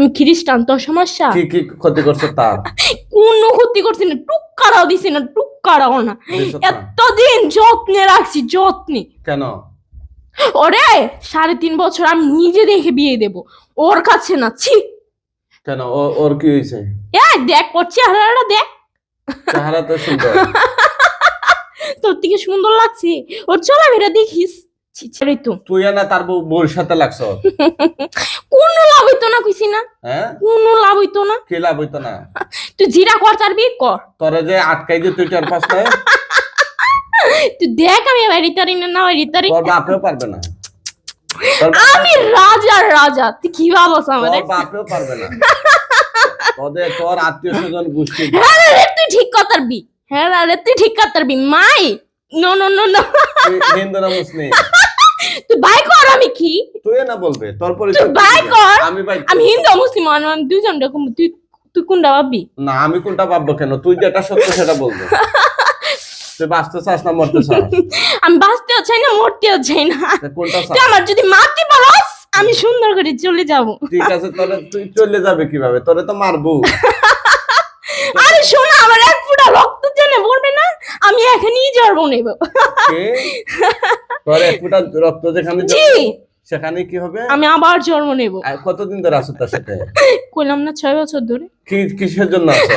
আমি খ্রিস্টান তোর সমস্যা? কি কি ক্ষতি করছে কোনো ক্ষতি করছি না দিছি না না। এতদিন যত্নে রাখছি যত্নে। কেন? ওরে সাড়ে তিন বছর আমি নিজে দেখে বিয়ে দেব ওর কাছে না ছি। কেন? ওর কি হয়েছে? এ দেখ ওর চেহারাটা দেখ। চেহারা তো সুন্দর। তোর থেকে সুন্দর লাগছে। ওর চলাফেরা দেখিস। তুই না তার বউর সাথে লাগছ? কোনো লাভ হইতো না কইছি না। হ্যাঁ? কোনো লাভ হইতো না। কি লাভ হইতো না? তুই জিরা কর তার বিয়ে কর। তোরে যে আটকাই দিয়ে তুই চার পাঁচটায় তুই দেখ আমি এবার রিতারি না না রিতারি তোর বাপেও পারবে না। আমি রাজার রাজা। তুই কি ভাবছ আমারে? তোর বাপেও পারবে না। তোদের তোর আত্মীয় স্বজন গোষ্ঠী। হ্যাঁ রে তুই ঠিক কথার বি হ্যাঁ রে তুই ঠিক কথার বি মাই no no no no Hindu না মুসলিম? তুই বাই কর আমি কি? তুই না বলবে তোর তুই বাই কর। আমি ভাই আমি হিন্দু মুসলিম আমি দুজন রকম তুই তুই কোনটা ভাববি? না আমি কোনটা ভাববো কেন? তুই যেটা সত্য সেটা বলব। তুই বাঁচতে চাস না মরতে চাস? আমি বাঁচতেও চাই না মরতেও চাই না। কোনটা তুই আমার যদি মারতে পারস আমি সুন্দর করে চলে যাব। ঠিক আছে তোরে তুই চলে যাবে কীভাবে? তোরে তো মারবো। আরে শোনা আমার এক ফুটা রক্ত জেনে পড়বে না আমি এখানেই জন্ম নেব কে? তোর এক ফুটা রক্ত যেখানে সেখানে কি হবে? আমি আবার জন্ম নেব। কতদিন ধরে আছো তার সাথে? কইলাম না ছয় বছর ধরে। কি কিসের জন্য আছো?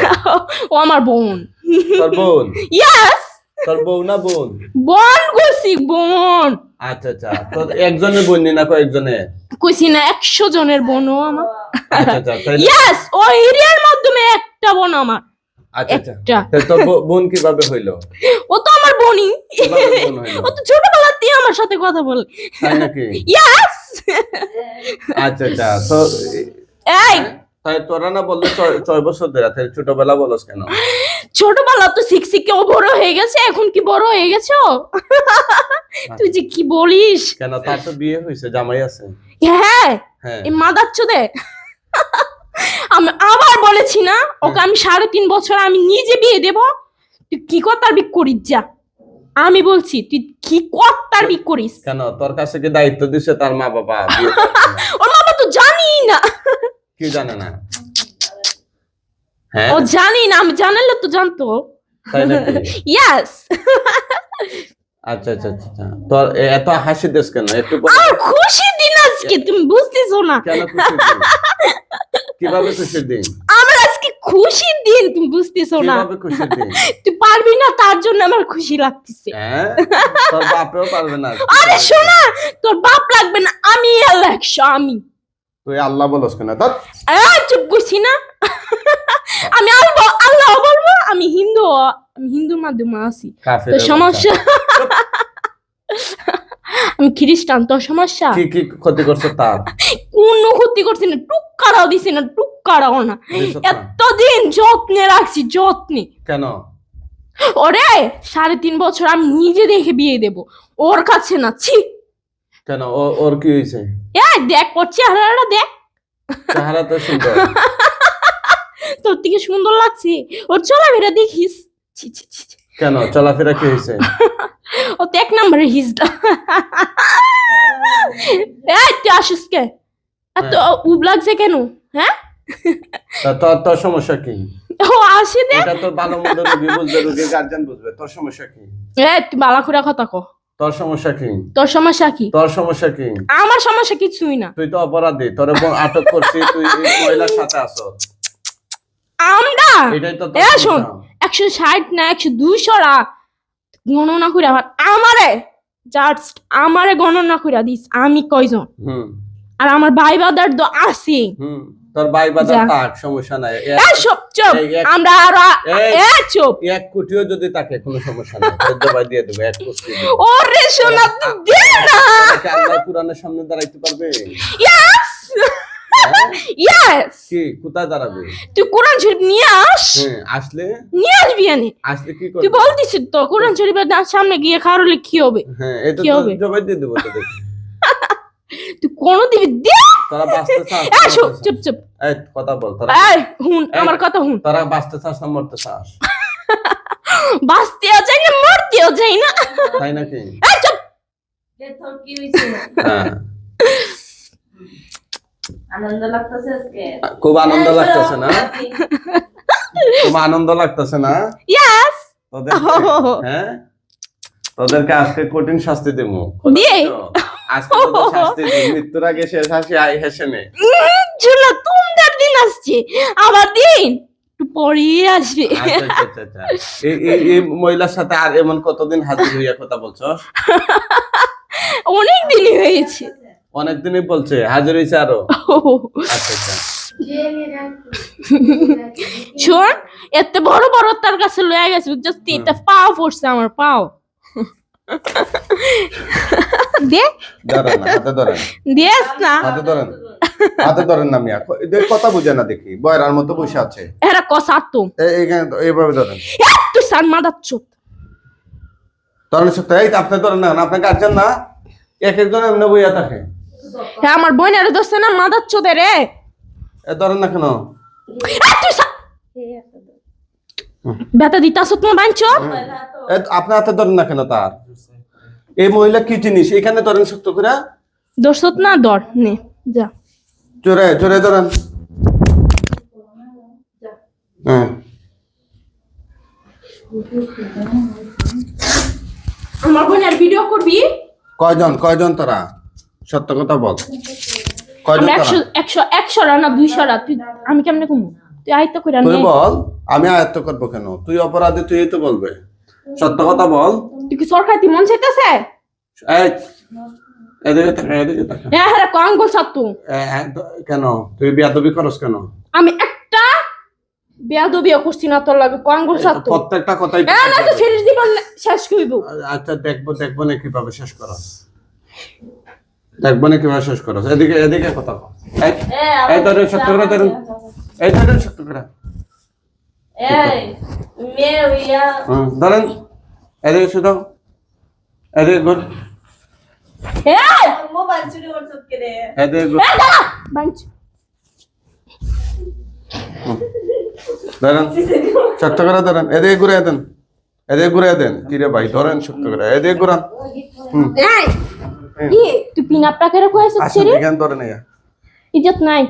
ও আমার বোন। তোর বোন? ইয়াস তোর বউ না বোন? বোন কইছি বোন। আচ্ছা আচ্ছা। তোর একজনের বোন না কয়েকজনের? কইছি না একশো জনের বোন ও আমার। আচ্ছা আচ্ছা। ইয়াস ও এরিয়ার মাধ্যমে একটা বোন আমার। একটা। তাই বোন কীভাবে হইল? ও তো আমার বোনই। ও তো ছোটবেলাতেই আমার সাথে কথা বলে। ইয়াস আচ্ছা আচ্ছা। তো এই! তোরা না বললে ছয়- ছয় বছর ধরে ছোটবেলা বলস কেন? ছোটবেলা তো ও বড় হয়ে গেছে এখন কি বড় হয়ে গেছো? তুই যে কি বলিস? কেন তার তো বিয়ে হয়েছে জামাই আছে। হ্যাঁ। হ্যাঁ। এই মাদাচ্ছ দে আমি আবার বলেছি না ওকে আমি সাড়ে তিন বছর আমি নিজে বিয়ে দেব তুই কি কর্তার বিক করিস যা। আমি বলছি তুই কি কর্তার বিক করিস? কেন তোর কাছে কি দায়িত্ব দিছে তার মা বাবা? ওর বাবা তো জানি না। কি জানে না। হ্যাঁ? ও জানি না আমি জানালে তো জানতো। ইয়াস আচ্ছা আচ্ছা আচ্ছা আচ্ছা। এত হাসি দেশ কেন? একটু খুশি দিন আজকে তুমি বুঝতেছো না। খুশি কীভাবে খুশি দিন? আমার আজকে খুশির দিন তুমি বুঝতেছো না। কীভাবে খুশি দিন? তুই পারবি না তার জন্য আমার খুশি লাগতেছে। হ্যাঁ? তোর বাপেও পারবে না আরে শোনা তোর বাপ লাগবে না আমি একশো আমি তুই আল্লাহ বলস কেন। আহ, চুপ করছি না। আমি আল্লাহ আল্লাহ বলব আমি হিন্দু আমি হিন্দুর মাধ্যমে আছি। তোর সমস্যা? আমি খ্রিস্টান তোর সমস্যা? কি কি ক্ষতি করছে তার? কোনো ক্ষতি করছি না টুকারাও দিছি না টুকারাও না। দিছো তো? এতদিন যত্নে রাখছি যত্নে। কেন? ওরে সাড়ে তিন বছর আমি নিজে দেখে বিয়ে দেব। ওর কাছে না ছি কেন? ওর কি হয়েছে এ দেখ ওর চেহারাটা দেখ। চেহারা তো সুন্দর। তোর থেকে সুন্দর লাগছে? ওর চলাফেরা দেখিস। কেন? চলাফেরা কি হয়েছে ও তো এক নম্বরের হিজড়া এই তুই আসিস কে? এত উব লাগছে কেন? হ্যাঁ? তা তোর তোর সমস্যা কি? ও আসি দে এটা তোর ভালো মন্দ বুঝবে রুগী গার্জেন বুঝবে। তোর সমস্যা কি? এ তুই বালা কথা কো। তোর সমস্যা কি? তোর সমস্যা কি? তোর সমস্যা কি? আমার সমস্যা কিছুই না। তুই তো অপরাধী তোর আটক করছি তুই এই মহিলার সাথে আছো। আমরা? এটাই তো এ শোন সমস্যা। একশো ষাট না একশো দুইশো রা গণনা করে আবার আমারে জাস্ট আমারে গণনা করে দিস আমি কয়জন? আর আমার ভাই বাদার তো আছে হুম। তোর ভাই বাজার। সমস্যা নাই। চুপ চুপ। আমরা আর এ চুপ। এক কোটিও যদি তাকে কোনো সমস্যা নাই তোর জবাই দিয়ে দেবে এক কোটি ওরে তুই দে না। তোরা আল্লাহ কুরআনের সামনে দাঁড়াইতে পারবে? ইয়েস হ্যাঁ? ইয়েস কি কোথায় দাঁড়াবে? তুই কোরআন শরীফ নিয়ে আস। হ্যাঁ আসলে? নিয়ে আসবি আসলে কি তুই করবে? বলতিস তো কোরআন শরীফের সামনে গিয়ে খারলে কি হবে? হ্যাঁ এটা কি তো? জবাই দিয়ে দেবো তোদের। তুই কোনো দিবি দে তোরা বাঁচতে চাস না চুপ চুপ। এই কথা বল তোরা এই হুন আমার কথা হুন। তোরা বাঁচতে চাস না মরতে চাস। বাঁচতেও চাই না মরতেও চাই না। তাই নাকি? এই চুপ। হ্যাঁ। আনন্দ লাগতেছে আজকে? খুব আনন্দ লাগতেছে না? খুব আনন্দ লাগতেছে না? ইয়াস তোদেরকে হ্যাঁ? তোদেরকে আজকে কঠিন শাস্তি দেবো। দিয়ে। আজকে তোদের শাস্তি মৃত্যুর আগে শেষ হাসি আই হেসে নে। ঝুলা তোমার দিন আসছে আবার দিন পরে আসবে। আচ্ছা, আচ্ছা, আচ্ছা। এই মহিলার সাথে আর এমন কতদিন হাজির হইয়া কথা বলছো? অনেক দিনই হয়েছে। অনেকদিনই বলছে হাজির হয়েছে আরও। আচ্ছা আচ্ছা। শোন এত বড় বড় তার কাছে লয়ে গেছে জাস্ট এটা পাও পড়ছে আমার পাও। দে। ধরেন না হাতে ধরেন। দেস না। হাতে ধরেন। হাতে ধরেন না মিয়া। কথা বুঝে না দেখি। বয়রার মতো বসে আছে। এরা কষা তো। এইখানে এইভাবে ধরেন। তুই সার মাদার চোত ধরেন সত্যি। এই আপনি ধরেন না আপনি গার্জেন না? এক একজন এমনি বইয়া থাকে। হ্যাঁ আমার বোনের দোস্ত না মাদার চোদে রে। এ ধরেন না কেন? এ, তুই সা- বেতা দিতাস তোমার বাঞ্চ এ, আপনি হাতে ধরেন না কেন তার? এই মহিলা কি জিনিস? এখানে ধরেন শক্ত করে। না দর নে যা। জোরে জোরে ধরেন। হ্যাঁ। আমার ভিডিও করবি? কয়জন কয়জন তোরা? সত্য কথা বল। কয়জন একশো একশো দুইশো তুই আমি কেমনে কমু? তুই আয়ত্ত করে তুই বল আমি আয়ত্ত করব কেন? তুই অপরাধী তুই তো বলবে। সত্য কথা বল। তুই কি সরকার তুই মন চাইতেছে? এই এদিকে তাকা এদিকে তাকা হ্যাঁ হ্যাঁ কেন? তুই বিয়াদবি করস কেন? আমি একটা বেয়াদবিও করছি না তোর লাগে কম গোল প্রত্যেকটা কথাই হ্যাঁ না তুই ফেরিস দিব শেষ করব আচ্ছা দেখব দেখব না কীভাবে শেষ করস। দেখব না কীভাবে শেষ করস। এদিকে এদিকে কথা বল এই ধরেন সত্য করে এই ধরেন সত্য করে। এই মেয়ে হইয়া ধরেন। এদিকে শুধু এদিকে গুড শক্ত করে ধরেন এদিকে ঘুরে দেন। এদিকে ঘুরে দেন। কিরে ভাই ধরেন শক্ত করে। এদিকে ঘুরান। তুই পিন ইজ্জত নাই।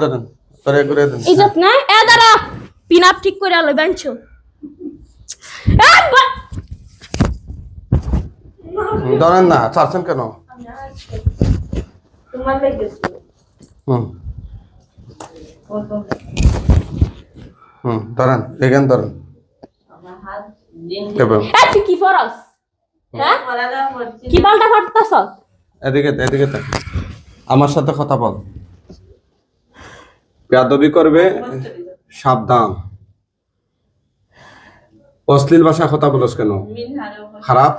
ধরেন। ধরেন। ঘুরে দেন। ইজ্জত এ দাঁড়া। পিন আপ ঠিক করে আলো বাঞ্চ। এই বা- হুম, ধরেন না চাচ্ছেন কেন? হুম। হুম ধরেন ধরেন। কি ফরস হ্যাঁ? কি পাল্টা এদিকে এদিকে আমার সাথে কথা বল। বেয়াদবি করবে সাবধান। অশ্লীল ভাষা কথা বলস কেন? খারাপ?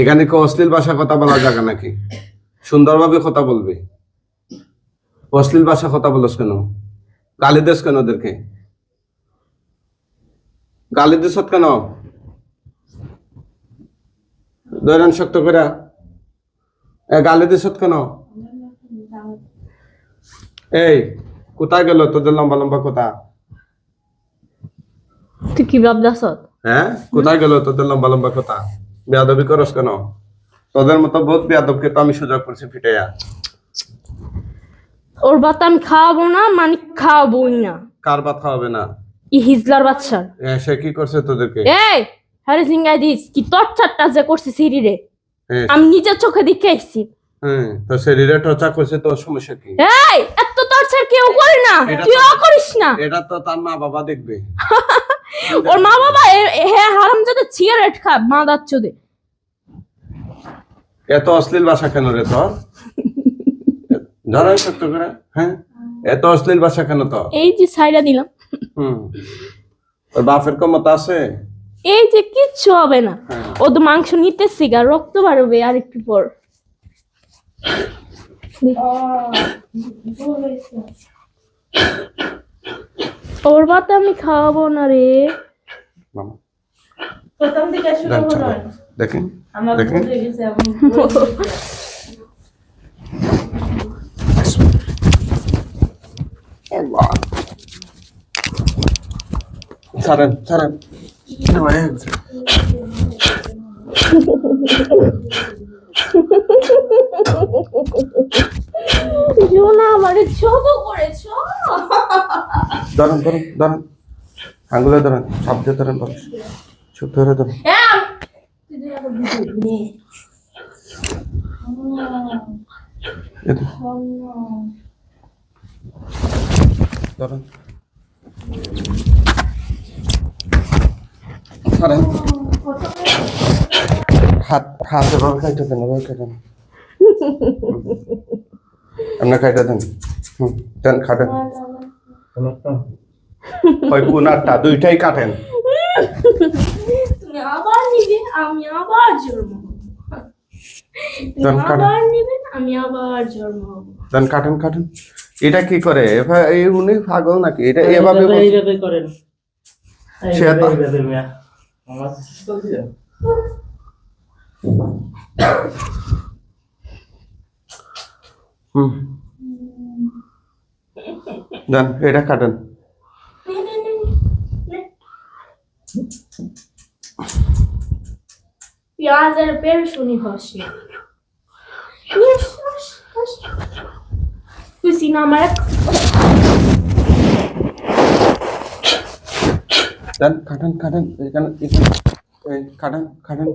এখানে কি অশ্লীল ভাষা কথা বলা যাবে নাকি? সুন্দরভাবে কথা বলবে। অশ্লীল ভাষা কথা বলস কেন? গালি দেশ কেন ওদেরকে? গালি দিস কেন? ধরেন শক্ত করে। গালি দিস কেন? এই, কোথায় গেল? তোদের লম্বা লম্বা কথা। তুই কি ভাবদাস হ্যাঁ? কোথায় গেল তোদের লম্বা লম্বা কথা? বেয়াদবি করস কেন? তোদের মতো বহুত বেয়াদবকে তো আমি সুযোগ করছি ফিটাইয়া। ওর আমি খাওয়াবো না মানে খাওয়াবোই না। কার ভাত খাওয়াবে না? ই হিজলার বাচ্চার এ, সে কি করছে তোদেরকে? এই হ্যারি দিস কি টর্চারটা যে করছে সিঁড়িরে। হ্যাঁ, আমি নিজের চোখে দেখে আসছি। হ্যাঁ তো শরীরে টচা করছে তোর সমস্যা কি? এই এত টর্চার কেউ করে না তুইও তো- করিস না। এটা তো তার মা বাবা দেখবে। ওর মা বাবা হ্যাঁ হারাম যাতে সিগারেট খা মা দাচ্চোদে এত অশ্লীল ভাষা কেন রে তোর? ধরাই সত্য করে হ্যাঁ? এত অশ্লীল ভাষা কেন তো এই যে সাইডা দিলাম। হুম। তোর বাপের ক্ষমতা আছে? এই যে কিচ্ছু হবে না। ও তো মাংস নিতে গা রক্ত বাড়বে আর একটু পর। ওর ভাত আমি খাওয়াবো না রে। প্রথম থেকে শুরু হলো। দেখেন আমার দেখেন ভুল গেছে আমি আল্লাহ ছাড়েন ছাড়েন। আমারে যত করেছ। ধরেন ধরেন ধরেন। আঙ্গুলে ধরেন শব্দে ধরেন বলো চুপ ধরে ধরেন। ধরেন। ধরেন। হাত হাত এভাবে খাইতে দেন এভাবে খাইতে দেন। আপনার খাইতে দেন। হুম দেন খাটেন ওই কোনারটা দুইটাই কাটেন। তুমি আবার নিবে আমি আবার জন্ম হব। তুমি দাম কাটো। আবার নিবে আমি আবার জন্ম দেন কাটেন কাটেন। এটা কি করে? এই উনি পাগল নাকি? এটা এভাবে এইভাবে করেন। হুম। দেন এটা কাটেন। পেঁয়াজের পেল শুনি হস। না ইস, হস, হস। তুই সিনা আমার? দেন কাটেন কাটেন এখানে এখানে। এই কাটেন কাটেন